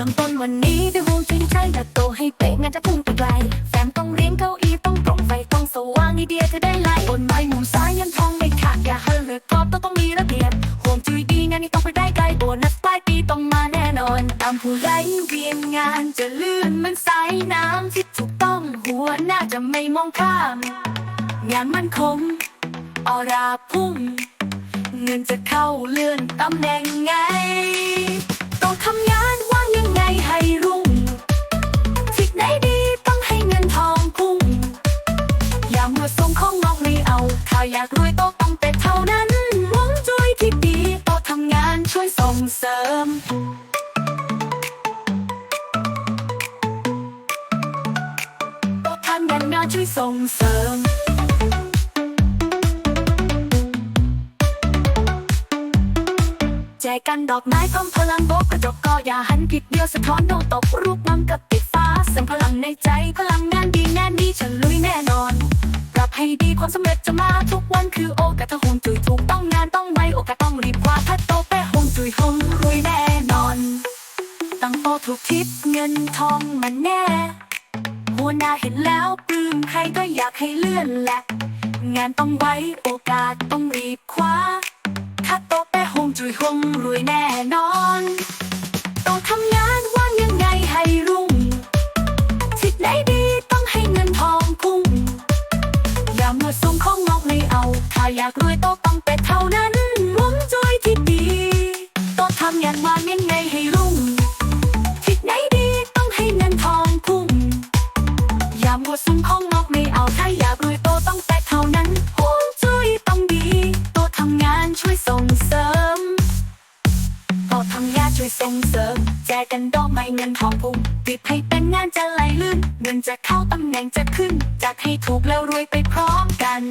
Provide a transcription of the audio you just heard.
ริ่มต้นวันนี้ด้วยห่วงจริงใช่แต่โตให้เป๊ะงานจะพุ่งไปไกล แฟนต้องเรียงเก้าอี้ต้องตรงไฟต้องสว่างไอเดียจะได้ไหลบนไม้มุมซ้ายยันทองไม่ขาดอย่าเฮือกรอบต้องต้องมีระเบียบห่วงจุยดีงานนี้ต้องไปได้ไกลโบนัสปลายปีต้องมาแน่นอนตามผู้ไร้เวียนงานจะลื่นมันสายน้ำที่ถูกต้องหัวหน้าจะไม่มองข้าม งานมันคงออราพุ่งเงินจะเข้าเลื่อนตำแหน่งไง อยากรวยโตต้องเป็ดเท่านั้นหวงจุ้ยที่ดีโตทำงานช่วยส่งเสริมโตทำงานงานช่วยส่งเสริมแจกันดอกไม้พร้อมพลังโบกกระจกก็อย่าหันผิดเดียวสะท้อนโนตกรูปมันกับติดฟ้าเสริมพลังในใจพลังงานดีแน่นดีฉันลุยแน่นอน ปรับให้ดีความสำเร็จจะมาทุกวัน คือโอกาสถ้าหงจุยถูกต้องงานต้องไวโอกาสต้องรีบคว้าถ้าโตแปะหงจุยหงรวยแน่นอน ตั้งโตถูกทิศเงินทองมันแน่ หัวหน้าเห็นแล้วปลื้มใครก็อยากให้เลื่อนแหละ งานต้องไวโอกาสต้องรีบคว้าถ้าโตแปะหงจุยหงรวยแน่นอน ต้องทำงานว่างยังไงให้รุ่ง อยากรวยโตต้องเป็ดเท่านั้นหวงจุยที่ดีโตทำงานว่างยังไงให้รุ่งทิศไหนดีต้องให้เงินทองพุ่งอย่ามัวซุ่มของนอกไม่เอาถ้าอยากรวยโตต้องแปะเท่านั้นหวงจุยต้องดีโตทำงานช่วยส่งเสริมโตทำงานช่วยส่งเสริม แจกกันดอกไม้เงินทองพุ่งติดให้เป็นงานจะไหลลื่นเงินจะเข้าตำแหน่งจะขึ้นจัดให้ถูกแล้วรวยไปพร้อมกัน